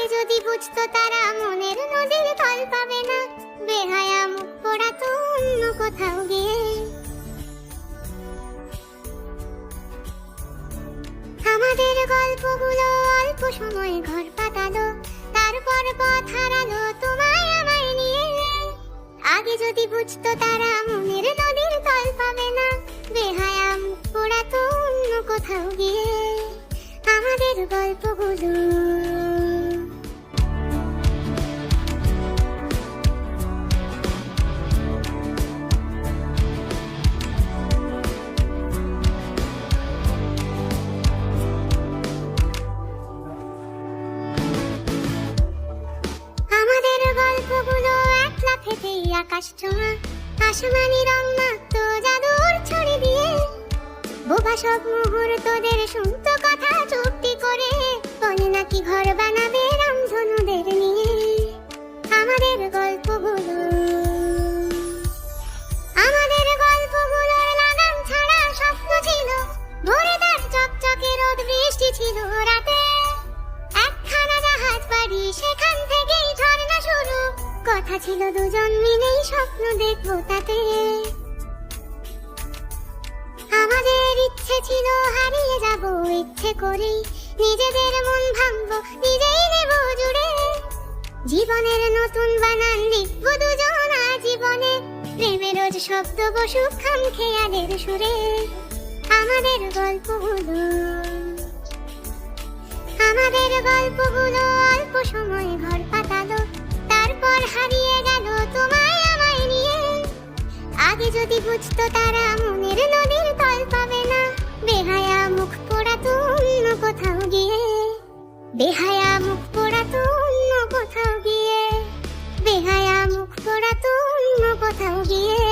আগে যদি বুঝতো তারা মনের নদীর তল পাবে না, বেহায়া মুখ পড়া তো অন্য কোথাও গিয়ে। আমাদের গল্পগুলো অল্প সময় ঘর পাতালো, তারপর পথ হারালো তোমায় আমায় নিয়ে। আগে যদি বুঝতো তারা মনের নদীর তল পাবে না, বেহায়া মুখ পোড়া তো অন্য কোথাও গিয়ে। আমাদের গল্পগুলো আকাশ ছোঁয়া, আসমানি রং মাত্র জাদুর ছড়ি দিয়ে। বোবা সব মুহূর্তদের শুনতো কথা চুপটি করে, বলে নাকি ঘর বানাবে রামধনুদের নিয়ে। আমাদের আমাদের লাগাম ছাড়া স্বপ্ন ছিল, ভোরে তার চকচকে রোদ বৃষ্টি ছিল রাতে। একখানা জাহাজ বাড়ি, সেখান থেকেই ঝর্ণা শুরু। কথা ছিল দুজন মিলেই স্বপ্ন দেখব তাতে। আমাদের ইচ্ছে ছিল হারিয়ে যাব, ইচ্ছে করেই নিজেদের মন ভাঙবো, নিজেই জুড়ে। জীবনের নতুন বানান লিখব দুজন জীবনে প্রেমের রোজ শব্দ বসুক, খাম খেয়ালের সুরে। আমাদের গল্পগুলো। আমাদের গল্পগুলো অল্প সময় ঘর পাতালো, তারপর হারিয়ে যদি বুঝতো তারা মনের নদীর তল পাবে না। বেহায়া মুখ পোড়া তো অন্য কোথাও গিয়ে। বেহায়া মুখ পোড়া তো অন্য কোথাও গিয়ে। বেহায়া মুখ পোড়া তো অন্য কোথাও গিয়ে।